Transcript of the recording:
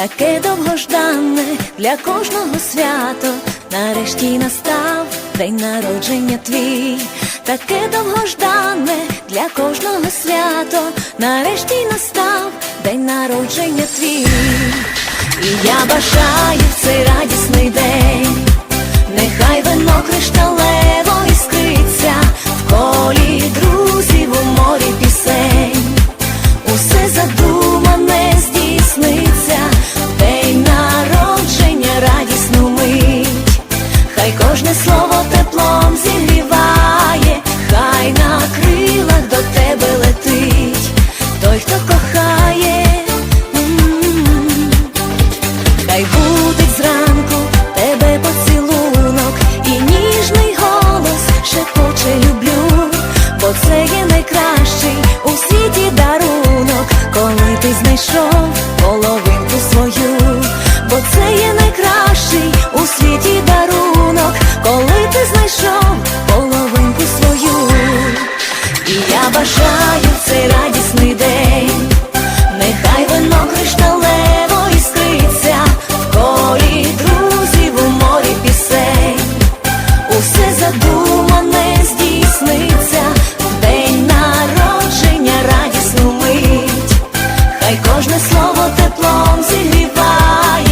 таке довгожданне для кожного свято. Нарешті настав день народження твій, таке довгожданне для кожного свято. Нарешті настав день народження твій. І я бажаю знову теплом зігріває, хай на крилах до тебе летить, той, хто кохає, хай будить зранку тебе поцілунок, і ніжний голос шепоче люблю, бо це є найкращий у світі дарунок, коли ти знайшов половинку свою, бо це є найкращий Кожне слово теплом зігріває.